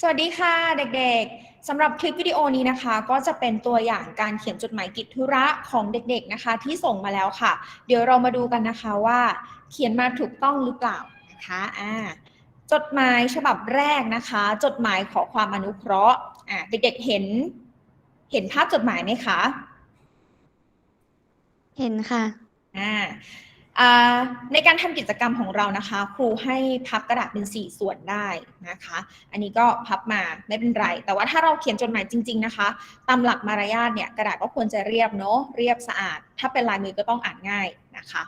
สวัสดีค่ะเด็กๆสำหรับคลิปวิดีโอนี้นะคะ ก็จะเป็นตัวอย่างการเขียนจดหมายกิจธุระของเด็กๆนะคะ ที่ส่งมาแล้วค่ะ เดี๋ยวเรามาดูกันนะคะว่า เขียนมาถูกต้องหรือเปล่านะคะอ่าจดหมายฉบับแรกนะคะ จดหมายขอความอนุเคราะห์อ่าเด็กๆเห็น เห็นภาพจดหมายไหมคะ เห็นค่ะอ่าอ่า ในการทำกิจกรรมของเรานะคะ ครูให้พับกระดาษเป็น 4 ส่วนได้นะคะ อันนี้ก็พับมาไม่เป็นไร แต่ว่าถ้าเราเขียนจดหมายจริง ๆนะคะ ตามหลักมารยาทเนี่ยกระดาษก็ควรจะเรียบเนาะเรียบสะอาด ถ้าเป็นลายมือก็ต้องอ่านง่ายนะคะ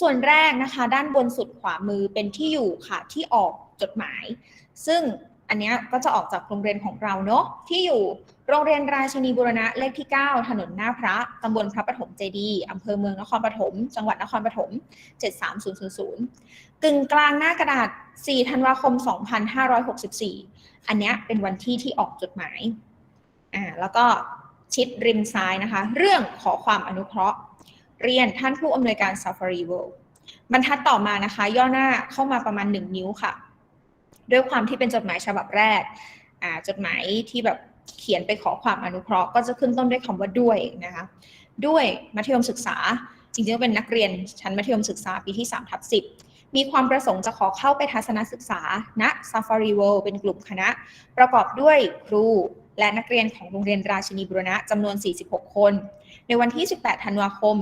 ส่วนแรกนะคะ ด้านบนสุดขวามือเป็นที่อยู่ค่ะที่ออกจดหมาย ซึ่ง อันนี้ก็จะออกจากโรงเรียนของเราเนาะที่อยู่โรงเรียนราชินีบูรณะเลขที่ 9 ถนนหน้าพระตำบลพระปฐมเจดีอำเภอเมืองนครปฐมจังหวัดนครปฐม73000กึ่งกลางหน้ากระดาษ 4 ธันวาคม 2564 อันนี้เป็นวันที่ที่ออกจดหมายอ่าแล้วก็ชิดริมซ้ายนะคะ เรื่องขอความอนุเคราะห์ เรียนท่านผู้อำนวยการ Safari World บรรทัดต่อมานะคะ ย่อหน้าเข้ามาประมาณ 1 นิ้วค่ะ ด้วยความที่เป็นจดหมายฉบับแรกจดหมายที่แบบเขียนไปขอความอนุเคราะห์ก็จะขึ้นต้นด้วยคำว่าด้วยนะคะด้วยมัธยมศึกษาจริงๆเป็นนักเรียนชั้นมัธยมศึกษาปีที่3ทับ10 มีความประสงค์จะขอเข้าไปทัศนศึกษาณ Safari World เป็นกลุ่มคณะ ประกอบด้วยครูและนักเรียนของโรงเรียนราชินีบุรณะจำนวน 46 คน ในวันที่ 18 ธันวาคม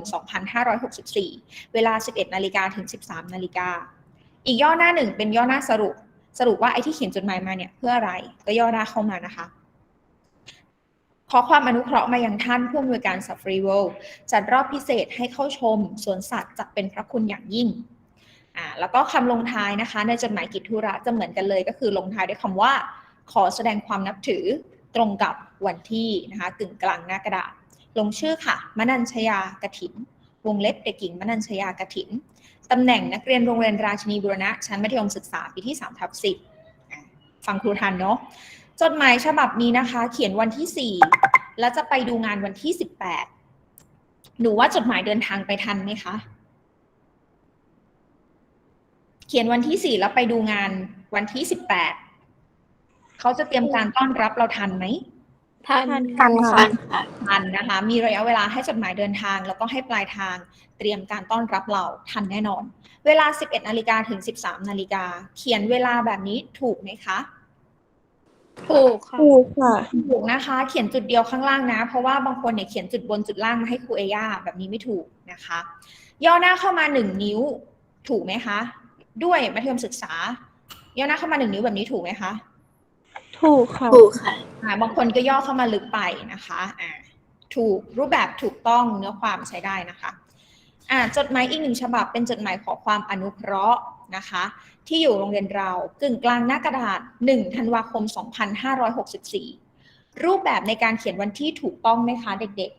2564 เวลา 11 นาฬิกาถึง 13 นาฬิกา อีกย่อหน้าหนึ่งเป็นย่อหน้าสรุป สรุปว่าไอ้ที่เขียนจดหมายมาเนี่ยเพื่ออะไรก็ย่อหน้าเข้ามานะคะขอความอนุเคราะห์มายังท่านผู้อำนวยการ Safari World จัดรอบพิเศษให้เข้าชมสวนสัตว์จะเป็นพระคุณอย่างยิ่งอ่าแล้วก็คำลงท้ายนะคะ ในจดหมายกิจธุระจะเหมือนกันเลยก็คือลงท้ายด้วยคำว่า ขอแสดงความนับถือตรงกับวันที่นะคะกึ่งกลางหน้ากระดาษลงชื่อค่ะ มนัญชยากถิน วงเล็บเด็กหญิงมนัญชยากถิน ตำแหน่งนักเรียนโรงเรียนราชินีบุรณะ ชั้นมัธยมศึกษาปีที่3ทับ10ฟังครูทันเนาะจดหมายฉบับนี้นะคะ เขียนวันที่ 4 แล้วจะไปดูงานวันที่ 18 หนูว่าจดหมายเดินทางไปทันไหมคะ เขียนวันที่ 4 แล้วไปดูงานวันที่ 18 เขาจะเตรียมการต้อนรับเราทันไหม ท่านทันค่ะทันนะคะ มีระยะเวลาให้จดหมายเดินทาง แล้วก็ให้ปลายทางเตรียมการต้อนรับเราทันแน่นอน เวลา 11นาฬิกาถึง 13นาฬิกาเขียนเวลาแบบนี้ถูกไหมคะ ถูกค่ะถูกค่ะถูกนะคะ เขียนจุดเดียวข้างล่างนะ เพราะว่าบางคนเนี่ยเขียนจุดบนจุดล่างมาให้ครูเอย่าแบบนี้ไม่ถูกนะคะ ย่อหน้าเข้ามา1นิ้ว ถูกไหมคะ ด้วยมัธยมศึกษา ย่อหน้าเข้ามา1นิ้วแบบนี้ถูกไหมคะ ถูกค่ะ ถูกค่ะ อ่าบางคนก็ย่อเข้ามาลึกไปนะคะอ่าถูกรูปแบบถูกต้องเนื้อความใช้ได้นะคะอ่าจดหมายอีกหนึ่งฉบับเป็นจดหมายขอความอนุเคราะห์นะคะ ที่อยู่โรงเรียนเรากึ่งกลางหน้ากระดาษ1ธันวาคม 2564 รูปแบบในการเขียนวันที่ถูกต้องไหมคะเด็ก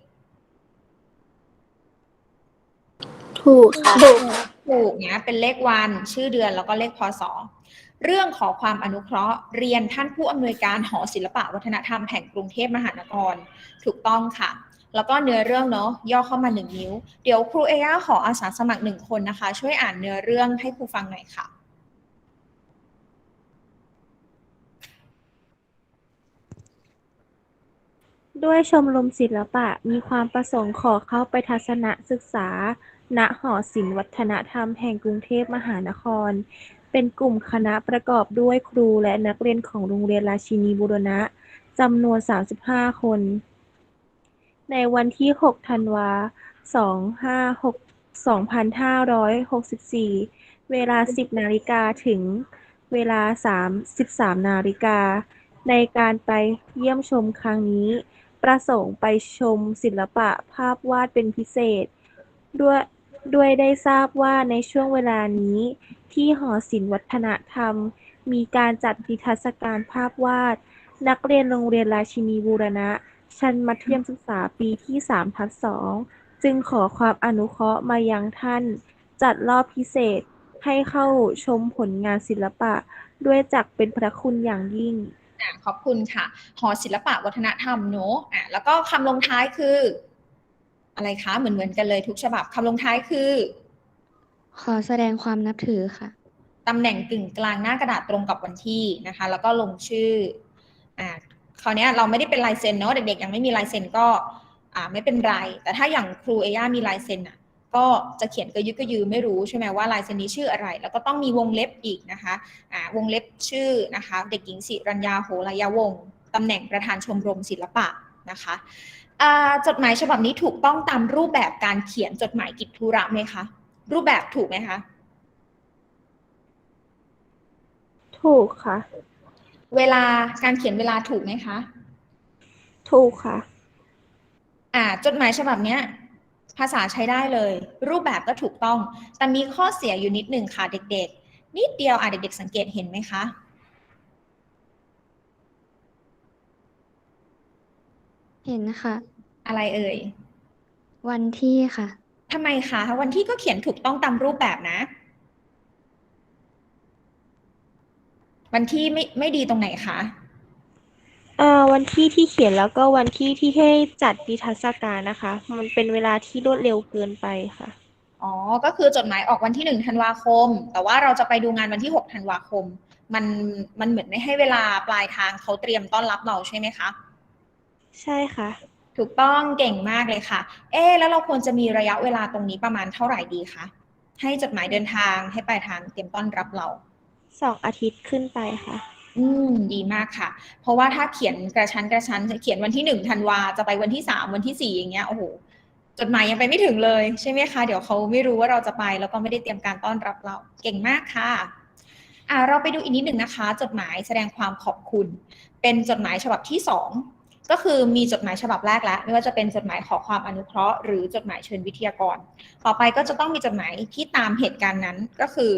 ถูกค่ะ ๆ ถูกนะเป็นเลขวันชื่อเดือนแล้วก็เลขพศ เรื่องขอความอนุเคราะห์ เรียนท่านผู้อำนวยการหอศิลปะวัฒนธรรมแห่งกรุงเทพมหานคร ถูกต้องค่ะ แล้วก็เนื้อเรื่องเนาะย่อเข้ามาหนึ่งนิ้ว เดี๋ยวครูเอย่าขออาสาสมัครหนึ่งคนนะคะ ช่วยอ่านเนื้อเรื่องให้ครูฟังหน่อยค่ะด้วยชมรมศิลปะมีความประสงค์ขอเข้าไปทัศนศึกษา ณหอศิลป์วัฒนธรรมแห่งกรุงเทพมหานคร เป็นกลุ่มคณะประกอบด้วยครูและนักเรียนของโรงเรียนราชินีบุรณะจำนวน 35 คน ในวันที่ 6 ธันวา 2564 เวลา 10 นาฬิกาถึงเวลา13นาฬิกา ในการไปเยี่ยมชมครั้งนี้ ประสงค์ไปชมศิลปะภาพวาดเป็นพิเศษ ด้วย ด้วยได้ทราบว่าในช่วงเวลานี้ ที่หอศิลป์วัฒนธรรม มีการจัดนิทรรศการภาพวาด นักเรียนโรงเรียนราชินีบูรณะ ชั้นมัธยมศึกษาปีที่3ทับ2จึงขอความอนุเคราะห์มายังท่าน จัดรอบพิเศษให้เข้าชมผลงานศิลปะ ด้วยจักเป็นพระคุณอย่างยิ่งขอบคุณค่ะ หอศิลปะวัฒนธรรมเนอะอะแล้วก็คำลงท้ายคือ อะไรคะเหมือนเหมือนกันเลยทุกฉบับคำลงท้ายคือ ขอแสดงความนับถือค่ะตำแหน่งกึ่งกลางหน้ากระดาษตรงกับวันที่นะคะ แล้วก็ลงชื่ออ่าคราวเนี้ยเราไม่ได้เป็นลายเซ็นเนาะเด็กๆยังไม่มีลายเซ็นก็อ่าไม่เป็นไร แต่ถ้าอย่างครูเอย่ามีลายเซ็นอะก็จะเขียนกระยึกกระยือไม่รู้ใช่ไหมว่าลายเซ็นนี้ชื่ออะไร แล้วก็ต้องมีวงเล็บอีกนะคะอ่าวงเล็บชื่อนะคะ เด็กหญิงสิรัญญาโหรายาวงศ์ตำแหน่งประธานชมรมศิลปะนะคะอ่า จดหมายฉบับนี้ถูกต้องตามรูปแบบการเขียนจดหมายกิจธุระไหมคะ รูปแบบถูกไหมคะ ถูกค่ะ เวลาการเขียนเวลาถูกไหมคะ ถูกค่ะ อ่า จดหมายฉบับเนี้ย ภาษาใช้ได้เลย รูปแบบก็ถูกต้อง แต่มีข้อเสียอยู่นิดหนึ่งค่ะเด็ก ๆ นิดเดียวอะเด็ก ๆ สังเกตเห็นไหมคะเห็นค่ะ อะไรเอ่ย วันที่ค่ะ ทำไมคะ วันที่ก็เขียนถูกต้องตามรูปแบบนะ วันที่ไม่ไม่ดีตรงไหนคะ เอ่อวันที่ที่เขียนแล้วก็วันที่ที่ให้จัดนิทรรศการนะคะ มันเป็นเวลาที่รวดเร็วเกินไปค่ะ อ๋อ ก็คือจดหมายออกวันที่หนึ่งธันวาคม แต่ว่าเราจะไปดูงานวันที่หกธันวาคม มันมันเหมือนไม่ให้เวลาปลายทางเขาเตรียมต้อนรับเราใช่ไหมคะ ใช่ค่ะ ถูกต้องเก่งมากเลยค่ะ เอ๊ะแล้วเราควรจะมีระยะเวลาตรงนี้ประมาณเท่าไหร่ดีคะให้จดหมายเดินทางให้ปลายทางเตรียมต้อนรับเราสองอาทิตย์ขึ้นไปค่ะ อืมดีมากค่ะ เพราะว่าถ้าเขียนกระชั้นกระชั้นเขียนวันที่หนึ่งธันวาจะไปวันที่สามวันที่สี่อย่างเงี้ยโอ้โหจดหมายยังไปไม่ถึงเลยใช่ไหมคะ เดี๋ยวเขาไม่รู้ว่าเราจะไป แล้วก็ไม่ได้เตรียมการต้อนรับเราเก่งมากค่ะอ่าเราไปดูอีกนิดหนึ่งนะคะ จดหมายแสดงความขอบคุณ เป็นจดหมายฉบับที่สอง ก็คือมีจดหมายฉบับแรกแล้ว ไม่ว่าจะเป็นจดหมายขอความอนุเคราะห์หรือจดหมายเชิญวิทยากร ต่อไปก็จะต้องมีจดหมายที่ตามเหตุการณ์นั้นก็คือ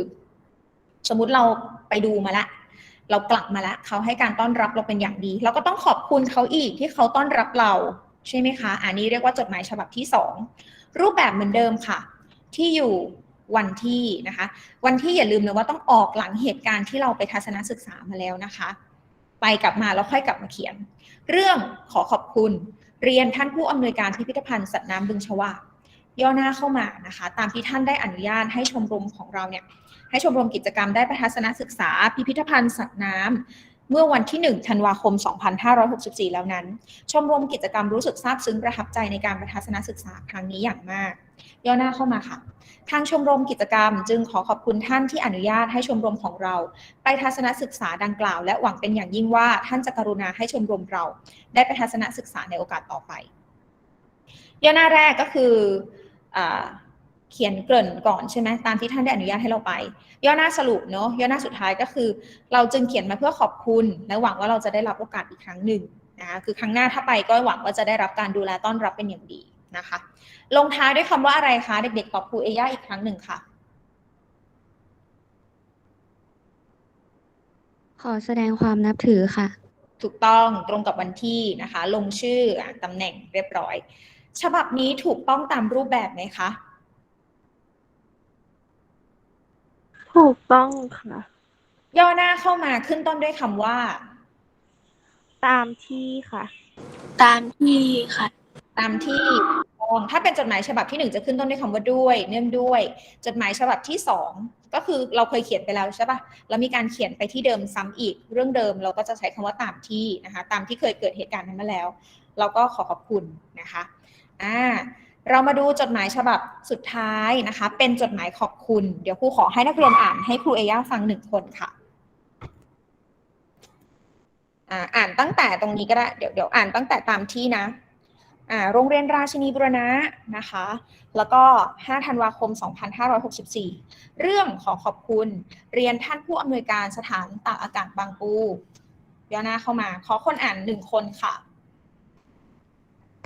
สมมุติเราไปดูมาละเรากลับมาแล้วเขาให้การต้อนรับเราเป็นอย่างดี เราก็ต้องขอบคุณเขาอีกที่เขาต้อนรับเรา ใช่ไหมคะ อันนี้เรียกว่าจดหมายฉบับที่สองรูปแบบเหมือนเดิมค่ะ ที่อยู่วันที่นะคะ วันที่อย่าลืมเลยว่าต้องออกหลังเหตุการณ์ที่เราไปทัศนศึกษามาแล้วนะคะ ไปกลับมาแล้วค่อยกลับมาเขียน เรื่องขอขอบคุณ เรียนท่านผู้อำนวยการพิพิธภัณฑ์สัตว์น้ำบึงชวาย่อหน้าเข้ามานะคะ ตามที่ท่านได้อนุญาตให้ชมรมของเราเนี่ยให้ชมรมกิจกรรมได้ไปทัศนศึกษา พิพิธภัณฑ์สัตว์น้ำ เมื่อวันที่ 1 ธันวาคม 2564 แล้วนั้น ชมรมกิจกรรมรู้สึกซาบซึ้งประทับใจในการไปทัศนศึกษาครั้งนี้อย่างมาก ย่อหน้าเข้ามาค่ะ ทางชมรมกิจกรรมจึงขอขอบคุณท่านที่อนุญาตให้ชมรมของเรา ไปทัศนศึกษาดังกล่าว และหวังเป็นอย่างยิ่งว่าท่านจะกรุณาให้ชมรมเรา ได้ไปทัศนศึกษาในโอกาสต่อไป ย่อหน้าแรกก็คืออ เขียนเกริ่นก่อนใช่ไหมตามที่ท่านได้อนุญาตให้เราไป ย่อหน้าสรุปเนาะย่อหน้าสุดท้ายก็คือ เราจึงเขียนมาเพื่อขอบคุณ และหวังว่าเราจะได้รับโอกาสอีกครั้งหนึ่งนะคะคือครั้งหน้าถ้าไปก็หวังว่าจะได้รับการดูแลต้อนรับเป็นอย่างดีนะคะ ลงท้ายด้วยคำว่าอะไรคะเด็กๆตอบครูเอย่าอีกครั้งหนึ่งค่ะ ขอแสดงความนับถือค่ะ ถูกต้องตรงกับวันที่นะคะ ลงชื่ออะตำแหน่งเรียบร้อย ฉบับนี้ถูกต้องตามรูปแบบไหมคะ ถูกต้องค่ะ ย่อหน้าเข้ามาขึ้นต้นด้วยคำว่า ตามที่ค่ะ ตามที่ค่ะ ตามที่ต้องถ้าเป็นจดหมายฉบับที่หนึ่งจะขึ้นต้นด้วยคำว่าด้วย เนื่องด้วย จดหมายฉบับที่สองก็คือเราเคยเขียนไปแล้วใช่ปะแล้วมีการเขียนไปที่เดิมซ้ำอีก เรื่องเดิมเราก็จะใช้คำว่าตามที่นะคะ ตามที่เคยเกิดเหตุการณ์นั้นมาแล้ว เราก็ขอขอบคุณนะคะ อ่า เรามาดูจดหมายฉบับสุดท้ายนะคะ เป็นจดหมายขอบคุณ เดี๋ยวครูขอให้นักเรียนอ่านให้ครูเอย่าฟังหนึ่งคนค่ะ อ่านตั้งแต่ตรงนี้ก็ได้เดี๋ยวเดี๋ยวอ่านตั้งแต่ตามที่นะอ่าโรงเรียนราชินีบุรณะนะคะ แล้วก็ 5 ธันวาคม 2564 เรื่องขอขอบคุณเรียนท่านผู้อำนวยการสถานตากอากาศบางปูย่อหน้าเข้ามา ขอคนอ่านหนึ่งคนค่ะ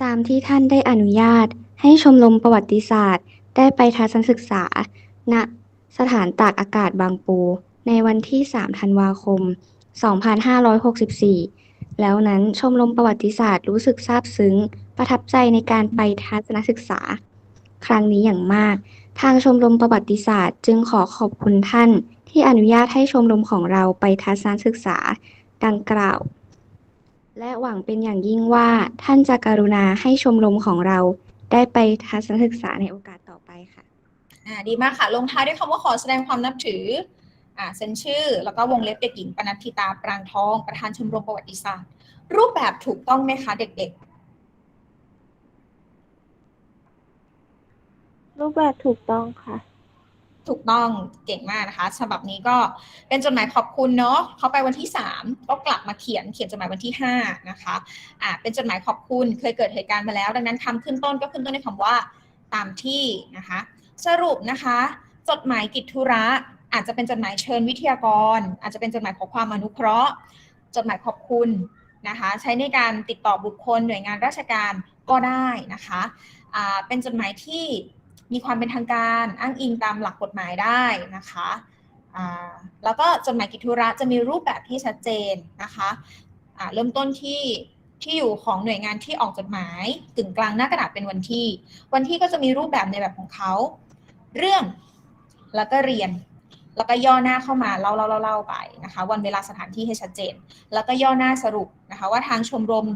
ตามที่ท่านได้อนุญาตให้ชมรมประวัติศาสตร์ ได้ไปทัศนศึกษา ณ สถานตากอากาศบางปู ในวันที่ 3 ธันวาคม 2564 แล้วนั้นชมรมประวัติศาสตร์รู้สึกซาบซึ้ง ประทับใจในการไปทัศนศึกษา ครั้งนี้อย่างมาก ทางชมรมประวัติศาสตร์ จึงขอขอบคุณท่านที่อนุญาตให้ชมรมของเราไปทัศนศึกษา ดังกล่าว และหวังเป็นอย่างยิ่งว่าท่านจะกรุณาให้ชมรมของเราได้ไปทัศนศึกษาในโอกาสต่อไปค่ะอ่าดีมากค่ะ ลงท้ายด้วยคำว่าขอแสดงความนับถืออ่าเซ็นชื่อ แล้วก็วงเล็บเด็กหญิงปนัดทิตาปรางทอง ประธานชมรมประวัติศาสตร์ รูปแบบถูกต้องไหมคะเด็กรูปแบบถูกต้องค่ะๆ ถูกต้องเก่งมากนะคะ ฉบับนี้ก็เป็นจดหมายขอบคุณเนาะเขาไปวันที่ 3 ก็กลับมาเขียนเขียนจดหมายวันที่ 5 นะคะอ่าเป็นจดหมายขอบคุณเคยเกิดเหตุการณ์มาแล้ว ดังนั้นคำขึ้นต้นก็ขึ้นต้นในคำว่าตามที่นะคะ สรุปนะคะ จดหมายกิจธุระอาจจะเป็นจดหมายเชิญวิทยากร อาจจะเป็นจดหมายขอความอนุเคราะห์ จดหมายขอบคุณนะคะ ใช้ในการติดต่อบุคคลหน่วยงานราชการก็ได้นะคะอ่าเป็นจดหมายที่ มีความเป็นทางการอ้างอิงตามหลักกฎหมายได้นะคะแล้วก็จดหมายกิจธุระจะมีรูปแบบที่ชัดเจนนะคะอ่าเริ่มต้นที่ที่อยู่ของหน่วยงานที่ออกจดหมายกึ่งกลางหน้ากระดาษเป็นวันที่ วันที่ก็จะมีรูปแบบในแบบของเขา เรื่องแล้วก็เรียน แล้วก็ย่อหน้าเข้ามาเล่าเล่าเล่าเล่าไปนะคะ วันเวลาสถานที่ให้ชัดเจน แล้วก็ย่อหน้าสรุปนะคะ ว่าทางชมรม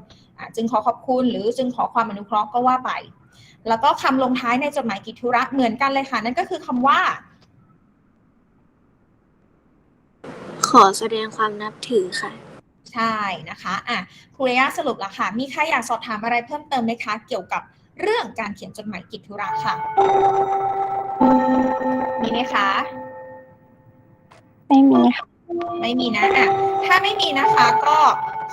จึงขอขอบคุณ หรือจึงขอความอนุเคราะห์ก็ว่าไป แล้วก็คำลงท้ายในจดหมายกิจธุระเหมือนกันเลยค่ะ นั่นก็คือคำว่า ขอแสดงความนับถือค่ะ ใช่นะคะอะครูเรยาสรุปแล้วค่ะ มีใครอยากสอบถามอะไรเพิ่มเติมไหมคะ เกี่ยวกับเรื่องการเขียนจดหมายกิจธุระค่ะ มีไหมคะ ไม่มีค่ะ ไม่มีนะอะถ้าไม่มีนะคะก็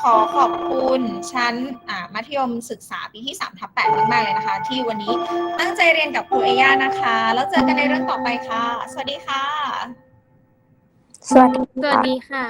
ขอขอบคุณชั้นอ่ามัธยมศึกษาปีที่3ทับ8มากๆเลยนะคะ ที่วันนี้ตั้งใจเรียนกับครูเอย่านะคะ แล้วเจอกันในเรื่องต่อไปค่ะ สวัสดีค่ะ สวัสดีสวัสดีค่ะ